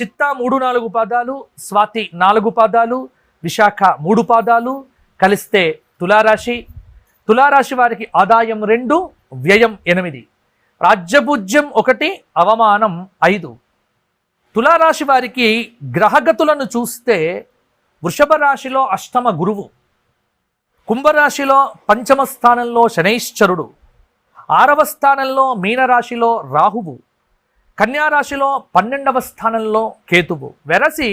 చిత్తా మూడు నాలుగు పాదాలు స్వాతి నాలుగు పాదాలు విశాఖ మూడు పాదాలు కలిస్తే తులారాశి. తులారాశి వారికి ఆదాయం రెండు వ్యయం ఎనిమిది. రాజ్యభుజ్యం ఒకటి అవమానం ఐదు. తులారాశి వారికి గ్రహగతులను చూస్తే వృషభ రాశిలో అష్టమ గురువు కుంభరాశిలో పంచమ స్థానంలో శనైశ్చరుడు ఆరవ స్థానంలో మీనరాశిలో రాహువు కన్యారాశిలో పన్నెండవ స్థానంలో కేతువు. వెరసి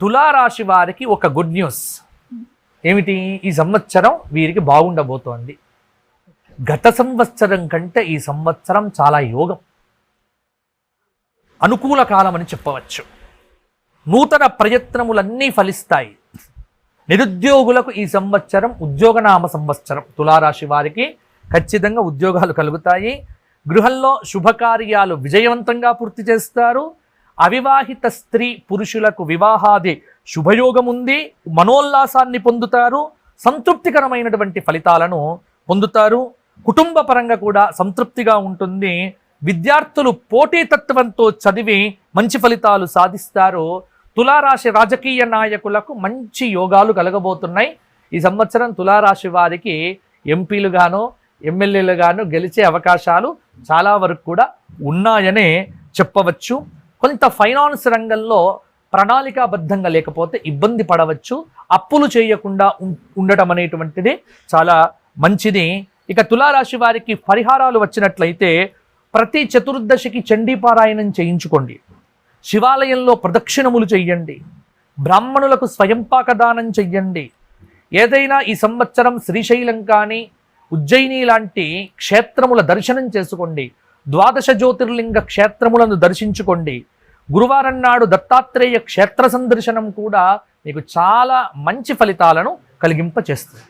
తులారాశి వారికి ఒక గుడ్ న్యూస్ ఏమిటి? ఈ సంవత్సరం వీరికి బాగుండబోతోంది. గత సంవత్సరం కంటే ఈ సంవత్సరం చాలా యోగం. అనుకూల కాలం అని చెప్పవచ్చు. నూతన ప్రయత్నములన్నీ ఫలిస్తాయి. నిరుద్యోగులకు ఈ సంవత్సరం ఉద్యోగనామ సంవత్సరం. తులారాశి వారికి ఖచ్చితంగా ఉద్యోగాలు కలుగుతాయి. గృహంలో శుభకార్యాలు విజయవంతంగా పూర్తి చేస్తారు. అవివాహిత స్త్రీ పురుషులకు వివాహాది శుభయోగం ఉంది మనోల్లాసాన్ని పొందుతారు. సంతృప్తికరమైనటువంటి ఫలితాలను పొందుతారు. కుటుంబ పరంగా కూడా సంతృప్తిగా ఉంటుంది. విద్యార్థులు పోటీతత్వంతో చదివి మంచి ఫలితాలు సాధిస్తారు. తులారాశి రాజకీయ నాయకులకు మంచి యోగాలు కలగబోతున్నాయి. ఈ సంవత్సరం తులారాశి వారికి ఎంపీలుగాను ఎమ్మెల్యేలుగాను గెలిచే అవకాశాలు చాలా వరకు కూడా ఉన్నాయనే చెప్పవచ్చు. కొంత ఫైనాన్స్ రంగంలో ప్రణాళికాబద్ధంగా లేకపోతే ఇబ్బంది పడవచ్చు. అప్పులు చేయకుండా ఉండటం అనేటువంటిది చాలా మంచిది. ఇక తులారాశి వారికి పరిహారాలు వచ్చినట్లయితే ప్రతి చతుర్దశికి చండీపారాయణం చేయించుకోండి. శివాలయంలో ప్రదక్షిణములు చెయ్యండి. బ్రాహ్మణులకు స్వయంపాకదానం చెయ్యండి. ఏదైనా ఈ సంవత్సరం శ్రీశైలం కానీ ఉజ్జయిని లాంటి క్షేత్రముల దర్శనం చేసుకోండి. ద్వాదశ జ్యోతిర్లింగ క్షేత్రములను దర్శించుకోండి. గురువారం నాడు దత్తాత్రేయ క్షేత్ర సందర్శనం కూడా మీకు చాలా మంచి ఫలితాలను కలిగింపచేస్తుంది.